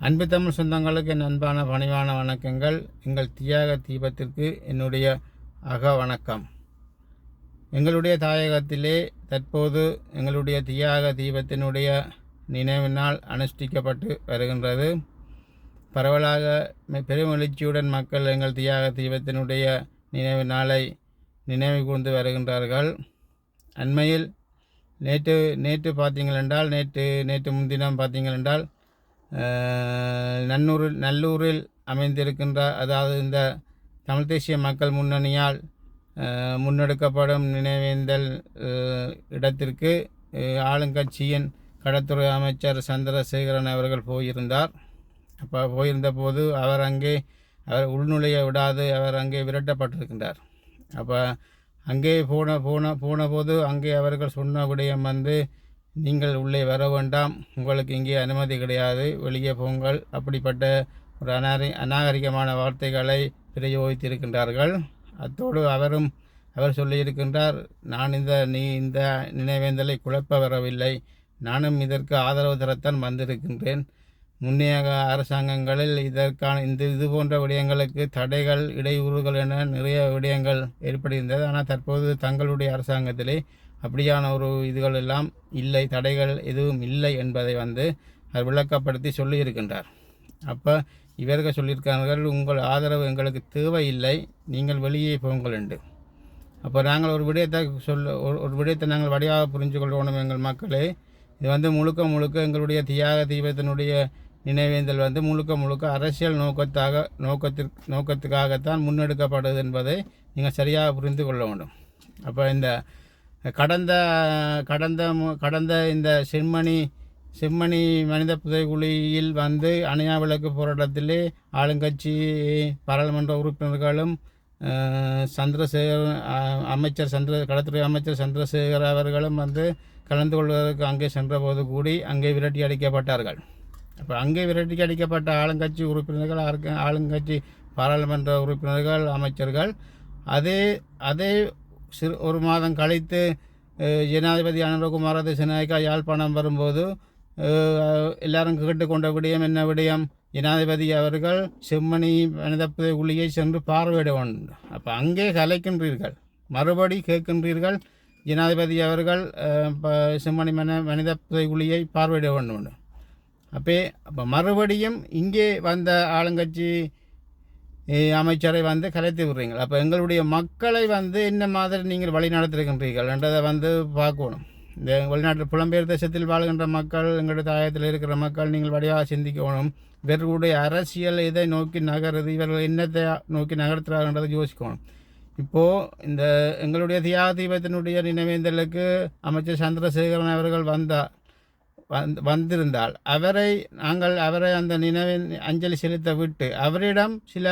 அன்பு தமிழ் சொந்தங்களுக்கு என் அன்பான பணிவான வணக்கங்கள். எங்கள் தியாக தீபத்திற்கு என்னுடைய அக வணக்கம். எங்களுடைய தாயகத்திலே தற்போது எங்களுடைய தியாக தீபத்தினுடைய நினைவு நாள் அனுஷ்டிக்கப்பட்டு வருகின்றது. பரவலாக மி- பெருமெழுச்சியுடன் மக்கள் எங்கள் தியாக தீபத்தினுடைய நினைவு நாளை நினைவு கூர்ந்து வருகின்றார்கள். அண்மையில் நேற்று நேற்று பார்த்தீங்கள் என்றால் நேற்று நேற்று முன்தினம் பார்த்தீங்கள் என்றால் நன்னூரில் நல்லூரில் அமைந்திருக்கின்ற அதாவது இந்த தமிழ் தேசிய மக்கள் முன்னணியால் முன்னெடுக்கப்படும் நினைவேந்தல் இடத்திற்கு ஆளுங்கட்சியின் கடத்துறை அமைச்சர் சந்திரசேகரன் அவர்கள் போயிருந்தார். அப்போ போயிருந்த போது அவர் அங்கே அவர் உள்நுழைய விடாது அவர் அங்கே விரட்டப்பட்டிருக்கின்றார். அப்போ அங்கே போன போன போன போது அங்கே அவர்கள் சொன்ன விடயம் வந்து நீங்கள் உள்ளே வர வேண்டாம். உங்களுக்கு இங்கே அனுமதி கிடையாது. வெளியே போங்கள். அப்படிப்பட்ட ஒரு அநாரி அநாகரிகமான வார்த்தைகளை பிரயோகித்திருக்கின்றார்கள். அத்தோடு அவரும் அவர் சொல்லியிருக்கின்றார் நான் இந்த நீ இந்த நினைவேந்தலை குழப்ப வரவில்லை நானும் இதற்கு ஆதரவு தரத்தான் வந்திருக்கின்றேன். முன்னைய அரசாங்கங்களில் இதற்கான இந்த இது போன்ற விடயங்களுக்கு தடைகள் இடையூறுகள் என நிறைய விடயங்கள் ஏற்பட்டிருந்தது. ஆனால் தற்போது தங்களுடைய அரசாங்கத்திலே அப்படியான ஒரு இதுகள் எல்லாம் இல்லை தடைகள் எதுவும் இல்லை என்பதை வந்து அவர் விளக்கப்படுத்தி சொல்லியிருக்கின்றார். அப்போ இவர்கள் சொல்லியிருக்கார்கள் உங்கள் ஆதரவு எங்களுக்கு தேவையில்லை நீங்கள் வெளியே போங்கள் என்று. அப்போ நாங்கள் ஒரு விடயத்தை சொல்ல ஒரு விடயத்தை நாங்கள் வடிவாக புரிஞ்சு கொள்ளணும் எங்கள் மக்களே. இது வந்து முழுக்க முழுக்க எங்களுடைய தியாக தீபத்தினுடைய நினைவேந்தல் வந்து முழுக்க முழுக்க அரசியல் நோக்கத்தாக நோக்கத்திற்கு நோக்கத்துக்காகத்தான் முன்னெடுக்கப்படுது என்பதை நீங்கள் சரியாக புரிந்து கொள்ள வேண்டும். அப்போ இந்த கடந்த கடந்த மு- கடந்த இந்த செம்மணி செம்மணி மனித புதைக்குழியில் வந்து அணையா விளக்கு போராட்டத்திலே ஆளுங்கட்சி பாராளுமன்ற உறுப்பினர்களும் சந்திரசேகர் அமைச்சர் சந்திர கடத்துறை அமைச்சர் சந்திரசேகர் அவர்களும் வந்து கலந்து கொள்வதற்கு அங்கே சென்றபோது கூடி அங்கே விரட்டி அடிக்கப்பட்டார்கள். அப்போ அங்கே விரட்டி அடிக்கப்பட்ட ஆளுங்கட்சி உறுப்பினர்கள் ஆளுங்கட்சி பாராளுமன்ற உறுப்பினர்கள் அமைச்சர்கள் அதே அதே சிறு ஒரு மாதம் கழித்து ஜனாதிபதி அனுரகுமார திசநாயக்கா யாழ்ப்பாணம் வரும்போது அஹ், எல்லாரும் கேட்டுக்கொண்ட விடயம் என்ன விடயம்? ஜனாதிபதி அவர்கள் செம்மணி மனிதப்புதை உள்ளியை சென்று பார்வையிட வேண்டும் அப்போ அங்கே கலைக்கின்றீர்கள். மறுபடி கேட்கின்றீர்கள் ஜனாதிபதி அவர்கள் செம்மணி மன மனித புதை குழியை பார்வையிட வேண்டும். அப்பே அப்போ மறுபடியும் இங்கே வந்த ஆளுங்கட்சி அமைச்சரை வந்து கலைத்து விடுறீங்க அப்போ எங்களுடைய மக்களை வந்து என்ன மாதிரி நீங்கள் வழி நடத்திருக்கின்றீர்கள் என்றதை வந்து பார்க்கணும். இந்த வெளிநாட்டு புலம்பெயர் தேசத்தில் வாழ்கின்ற மக்கள் எங்களுடைய தாயத்தில் இருக்கிற மக்கள் நீங்கள் வடிவாக சிந்திக்கணும். இவர்களுடைய அரசியல் இதை நோக்கி நகருது இவர்கள் என்னத்தை நோக்கி நகர்த்துறாங்கன்றதை யோசிக்கணும். இப்போது இந்த எங்களுடைய தியாக தீபத்தினுடைய நினைவேந்தலுக்கு அமைச்சர் சந்திரசேகரன் அவர்கள் வந்தார் வந் வந்திருந்தால் அவரை நாங்கள் அவரை அந்த நினைவின் அஞ்சலி செலுத்த விட்டு அவரிடம் சில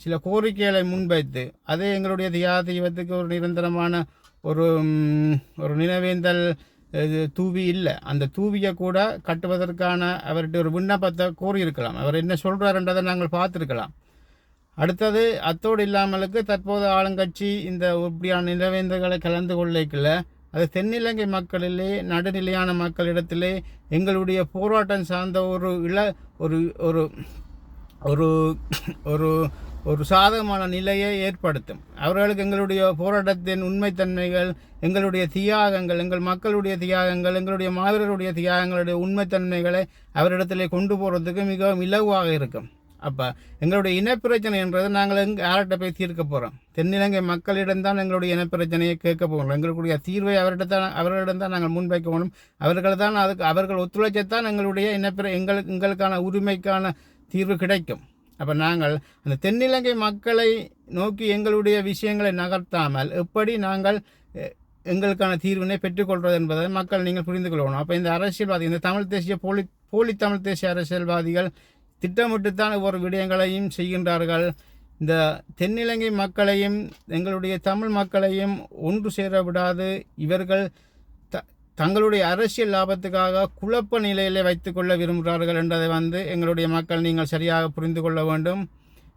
சில கோரிக்கைகளை முன்வைத்து அதே எங்களுடைய தியா தெய்வத்துக்கு ஒரு நிரந்தரமான ஒரு ஒரு நினைவேந்தல் இது தூவி இல்லை. அந்த தூவியை கூட கட்டுவதற்கான அவர்கிட்ட ஒரு விண்ணப்பத்தை கோரியிருக்கலாம். அவர் என்ன சொல்கிறாருன்றதை நாங்கள் பார்த்துருக்கலாம். அடுத்தது அத்தோடு இல்லாமலுக்கு தற்போது ஆளுங்கட்சி இந்த இப்படியான நிலவேந்தர்களை கலந்து கொள்ளைக்குள்ள அது தென்னிலங்கை மக்களிலே நடுநிலையான மக்களிடத்திலே எங்களுடைய போராட்டம் சார்ந்த ஒரு இள ஒரு ஒரு ஒரு ஒரு சாதகமான நிலையை ஏற்படுத்தும். அவர்களுக்கு எங்களுடைய போராட்டத்தின் உண்மைத்தன்மைகள் எங்களுடைய தியாகங்கள் எங்கள் மக்களுடைய தியாகங்கள் எங்களுடைய மாவீரருடைய தியாகங்களுடைய உண்மைத்தன்மைகளை அவரிடத்திலே கொண்டு போகிறதுக்கு மிகவும் இலகுவாக இருக்கும். அப்போ எங்களுடைய இனப்பிரச்சனை என்றது நாங்கள் எங்கள் யார்கிட்ட போய் தீர்க்க போகிறோம் தென்னிலங்கை மக்களிடம்தான் எங்களுடைய இனப்பிரச்சனையை கேட்க போகிறோம் எங்களுடைய தீர்வை அவரிடத்தான் அவர்களிடம் தான் நாங்கள் முன்வைக்கணும் அவர்கள் தான் அதுக்கு அவர்கள் ஒத்துழைச்சத்தான் எங்களுடைய இனப்பிர எங்களுக்கு எங்களுக்கான உரிமைக்கான தீர்வு கிடைக்கும். அப்போ நாங்கள் அந்த தென்னிலங்கை மக்களை நோக்கி எங்களுடைய விஷயங்களை நகர்த்தாமல் எப்படி நாங்கள் எங்களுக்கான தீர்வினை பெற்றுக்கொள்வது என்பதை மக்கள் நீங்கள் புரிந்து கொள்ளணும். அப்போ இந்த அரசியல்வாதி இந்த தமிழ் தேசிய போலி போலி தமிழ் தேசிய அரசியல்வாதிகள் திட்டமிட்டுத்தான் ஒவ்வொரு விடயங்களையும் செய்கின்றார்கள். இந்த தென்னிலங்கை மக்களையும் எங்களுடைய தமிழ் மக்களையும் ஒன்று சேர விடாது. இவர்கள் தங்களுடைய அரசியல் லாபத்துக்காக குழப்ப நிலையிலே வைத்துக்கொள்ள விரும்புகிறார்கள் என்பதை வந்து எங்களுடைய மக்கள் நீங்கள் சரியாக புரிந்து கொள்ள வேண்டும்.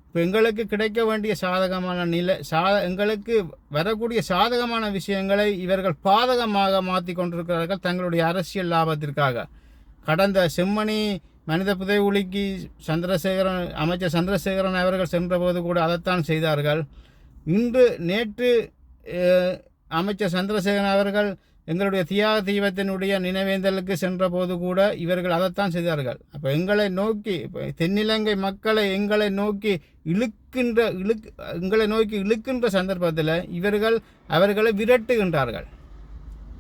இப்போ எங்களுக்கு கிடைக்க வேண்டிய சாதகமான நிலை சாத எங்களுக்கு வரக்கூடிய சாதகமான விஷயங்களை இவர்கள் பாதகமாக மாற்றி கொண்டிருக்கிறார்கள் தங்களுடைய அரசியல் லாபத்திற்காக. கடந்த செம்மணி மனித புதைகுழிக்கு சந்திரசேகரன் அமைச்சர் சந்திரசேகரன் அவர்கள் சென்றபோது கூட அதைத்தான் செய்தார்கள். இன்று நேற்று அமைச்சர் சந்திரசேகரன் அவர்கள் எங்களுடைய தியாக தீபத்தினுடைய நினைவேந்தலுக்கு சென்றபோது கூட இவர்கள் அதைத்தான் செய்தார்கள். அப்போ எங்களை நோக்கி இப்போ தென்னிலங்கை மக்களை எங்களை நோக்கி இழுக்கின்ற இழுக் எங்களை நோக்கி இழுக்கின்ற சந்தர்ப்பத்தில் இவர்கள் அவர்களை விரட்டுகின்றார்கள்.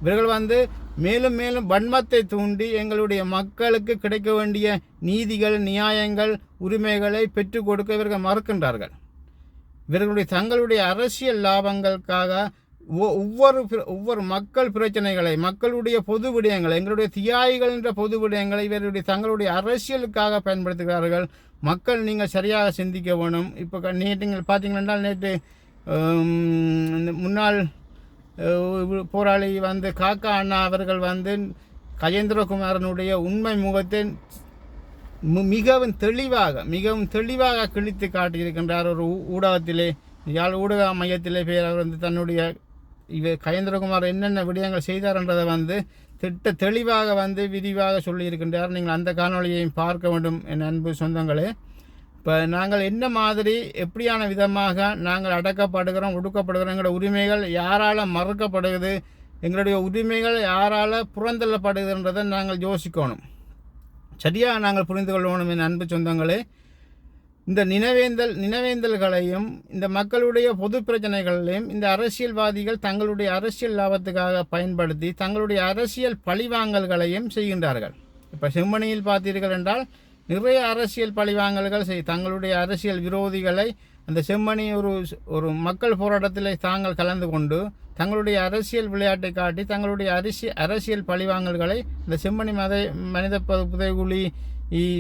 இவர்கள் வந்து மேலும் மேலும் வன்மத்தை தூண்டி எங்களுடைய மக்களுக்கு கிடைக்க வேண்டிய நீதிகள் நியாயங்கள் உரிமைகளை பெற்றுக் கொடுக்க இவர்கள் மறுக்கின்றார்கள். இவர்களுடைய தங்களுடைய அரசியல் லாபங்களுக்காக ஒவ்வொரு பிர- ஒவ்வொரு மக்கள் பிரச்சனைகளை மக்களுடைய பொது விடயங்களை எங்களுடைய தியாகிகள் என்ற பொது விடயங்களை இவருடைய தங்களுடைய அரசியலுக்காக பயன்படுத்துகிறார்கள். மக்கள் நீங்கள் சரியாக சிந்திக்க வேணும். இப்போ நேற்று நீங்கள் பார்த்தீங்கன்னா நேற்று இந்த முன்னாள் போராளி வந்து காக்கா அண்ணா அவர்கள் வந்து கஜேந்திரகுமாரனுடைய உண்மை முகத்தை மிகவும் தெளிவாக மிகவும் தெளிவாக கிழித்து காட்டியிருக்கின்றார். ஒரு ஊடகத்திலே யாழ் ஊடக மையத்திலே பேர் அவர் வந்து தன்னுடைய இவ கயேந்திரகுமார் என்னென்ன விடயங்கள் செய்தார்ன்றதை வந்து திட்ட தெளிவாக வந்து விரிவாக சொல்லியிருக்கின்றார். நீங்கள் அந்த காணொளியையும் பார்க்க வேண்டும் என் அன்பு சொந்தங்களே. இப்போ நாங்கள் என்ன மாதிரி எப்படியான விதமாக நாங்கள் அடக்கப்படுகிறோம் ஒடுக்கப்படுகிறோம் எங்களோட உரிமைகள் யாரால் மறுக்கப்படுகிறது எங்களுடைய உரிமைகள் யாரால் புறந்தள்ளப்படுகிறன்றதை நாங்கள் யோசிக்கணும். சரியாக நாங்கள் புரிந்து கொள்ளணும் என் அன்பு சொந்தங்களே. இந்த நினைவேந்தல் நினைவேந்தல்களையும் இந்த மக்களுடைய பொது பிரச்சனைகளையும் இந்த அரசியல்வாதிகள் தங்களுடைய அரசியல் லாபத்துக்காக பயன்படுத்தி தங்களுடைய அரசியல் பழிவாங்கல்களையும் செய்கின்றார்கள். இப்போ செம்மணியில் பார்த்தீர்கள் என்றால் நிறைய அரசியல் பழிவாங்கல்கள் செய் தங்களுடைய அரசியல் விரோதிகளை அந்த செம்மணி ஒரு ஒரு மக்கள் போராட்டத்தில் தாங்கள் கலந்து கொண்டு தங்களுடைய அரசியல் விளையாட்டை காட்டி தங்களுடைய அரசியல் அரசியல் பழிவாங்கல்களை இந்த செம்மணி மத மனித புதைகுழி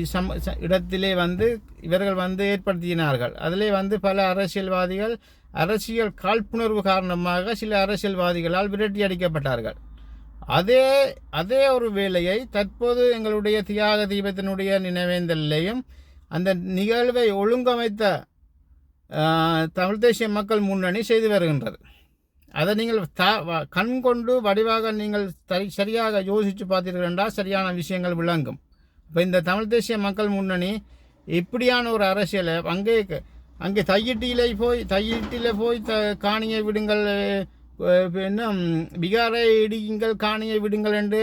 சம ச- இடத்திலே வந்து இவர்கள் வந்து ஏற்படுத்தினார்கள் அதிலே வந்து பல அரசியல்வாதிகள் அரசியல் காழ்ப்புணர்வு காரணமாக சில அரசியல்வாதிகளால் விரட்டி அடிக்கப்பட்டார்கள் அதே அதே ஒரு வேலையை தற்போது எங்களுடைய தியாக தீபத்தினுடைய நினைவேந்தலிலேயும் அந்த நிகழ்வை ஒழுங்கமைத்த தமிழ் தேசிய மக்கள் முன்னணி செய்து வருகின்றது அதை நீங்கள் த வ- கண் கொண்டு வடிவாக நீங்கள் சரியாக யோசித்து பார்த்தீர்கள் என்றால் சரியான விஷயங்கள் விளங்கும் இப்போ இந்த தமிழ் தேசிய மக்கள் முன்னணி இப்படியான ஒரு அரசியலை அங்கே அங்கே தையிட்டியிலே போய் தையிட்டியில் போய் த காணியை விடுங்கள் என்ன ம், பிகாரை இடியுங்கள் காணியை விடுங்கள் என்று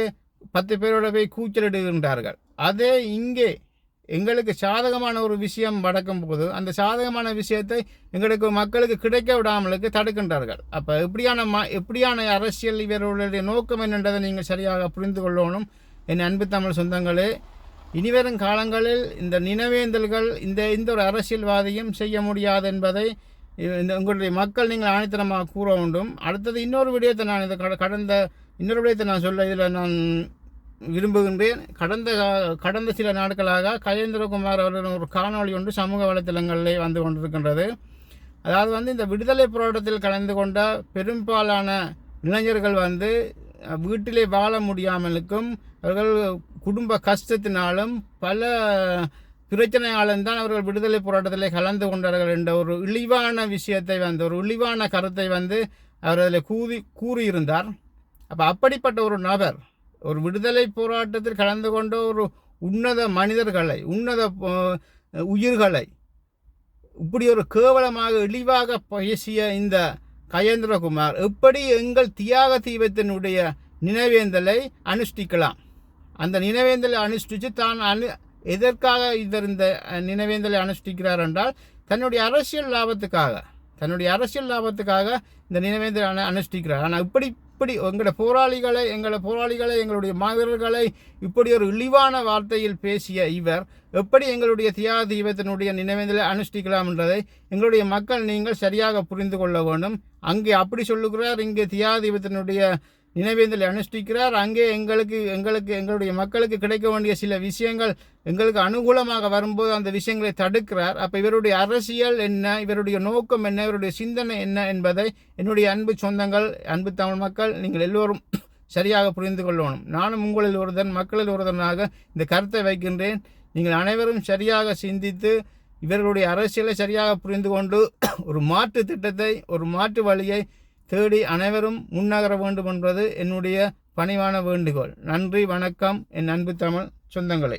பத்து பேரோட போய் கூச்சலிடுகின்றார்கள். அதே இங்கே எங்களுக்கு சாதகமான ஒரு விஷயம் நடக்கும் போது அந்த சாதகமான விஷயத்தை எங்களுக்கு மக்களுக்கு கிடைக்க விடாமலுக்கு தடுக்கின்றார்கள். அப்போ எப்படியான ம எப்படியான அரசியல் இவர்களுடைய நோக்கம் என்னன்றதை நீங்கள் சரியாக புரிந்து கொள்ளணும். என் அன்பு தமிழ் சொந்தங்களே இனிவரும் காலங்களில் இந்த நினைவேந்தல்கள் இந்த இந்த ஒரு அரசியல்வாதியும் செய்ய முடியாது என்பதை இந்த உங்களுடைய மக்கள் நீங்கள் ஆணித்தனமாக கூற வேண்டும். அடுத்தது இன்னொரு விடயத்தை நான் இந்த கடந்த இன்னொரு விடயத்தை நான் சொல்ல இதில் நான் விரும்புகின்றேன். கடந்த கா- கடந்த சில நாட்களாக கஜேந்திரகுமார் அவர்களின் ஒரு காணொளி ஒன்று சமூக வலைத்தளங்களிலே வந்து கொண்டிருக்கின்றது. அதாவது வந்து இந்த விடுதலை போராட்டத்தில் கலந்து கொண்ட பெரும்பாலான இளைஞர்கள் வந்து வீட்டிலே வாழ முடியாமலுக்கும் அவர்கள் குடும்ப கஷ்டத்தினாலும் பல பிரச்சனையாலும் தான் அவர்கள் விடுதலை போராட்டத்தில் கலந்து கொண்டார்கள் என்ற ஒரு இழிவான விஷயத்தை வந்து ஒரு இழிவான கருத்தை வந்து அவர் அதில் கூறி கூறியிருந்தார். அப்போ அப்படிப்பட்ட ஒரு நபர் ஒரு விடுதலை போராட்டத்தில் கலந்து கொண்ட ஒரு உன்னத மனிதர்களை உன்னத உயிர்களை இப்படி ஒரு கேவலமாக இழிவாக பேசிய இந்த கயேந்திரகுமார் எப்படி எங்கள் தியாக தீபத்தினுடைய நினைவேந்தலை அனுஷ்டிக்கலாம்? அந்த நினைவேந்தலை அனுஷ்டித்து தான் அனு எதற்காக இவர் இந்த நினைவேந்தலை அனுஷ்டிக்கிறார் என்றால் தன்னுடைய அரசியல் லாபத்துக்காக தன்னுடைய அரசியல் லாபத்துக்காக இந்த நினைவேந்தலை அனு அனுஷ்டிக்கிறார். ஆனால் இப்படி இப்படி எங்களோட போராளிகளை எங்களோட போராளிகளை எங்களுடைய மாவீரர்களை இப்படி ஒரு இழிவான வார்த்தையில் பேசிய இவர் எப்படி எங்களுடைய தியாக தீபத்தினுடைய நினைவேந்தலை அனுஷ்டிக்கலாம் என்றதை எங்களுடைய மக்கள் நீங்கள் சரியாக புரிந்து கொள்ள வேண்டும். அங்கே அப்படி சொல்லுகிறார். இங்கே தியாக தீபத்தினுடைய நினைவேந்தலை அனுஷ்டிக்கிறார். அங்கே எங்களுக்கு எங்களுக்கு எங்களுடைய மக்களுக்கு கிடைக்க வேண்டிய சில விஷயங்கள் எங்களுக்கு அனுகூலமாக வரும்போது அந்த விஷயங்களை தடுக்கிறார். அப்போ இவருடைய அரசியல் என்ன? இவருடைய நோக்கம் என்ன? இவருடைய சிந்தனை என்ன என்பதை என்னுடைய அன்பு சொந்தங்கள் அன்பு தமிழ் மக்கள் நீங்கள் எல்லோரும் சரியாக புரிந்து கொள்ளணும். நானும் உங்களில் ஒருதன் மக்களில் ஒருதனாக இந்த கருத்தை வைக்கின்றேன். நீங்கள் அனைவரும் சரியாக சிந்தித்து இவர்களுடைய அரசியலை சரியாக புரிந்து கொண்டு ஒரு மாற்று திட்டத்தை ஒரு மாற்று வழியை தேடி அனைவரும் முன்னகர வேண்டும் என்பது என்னுடைய பணிவான வேண்டுகோள். நன்றி வணக்கம். என் அன்பு தமிழ் சொந்தங்களே.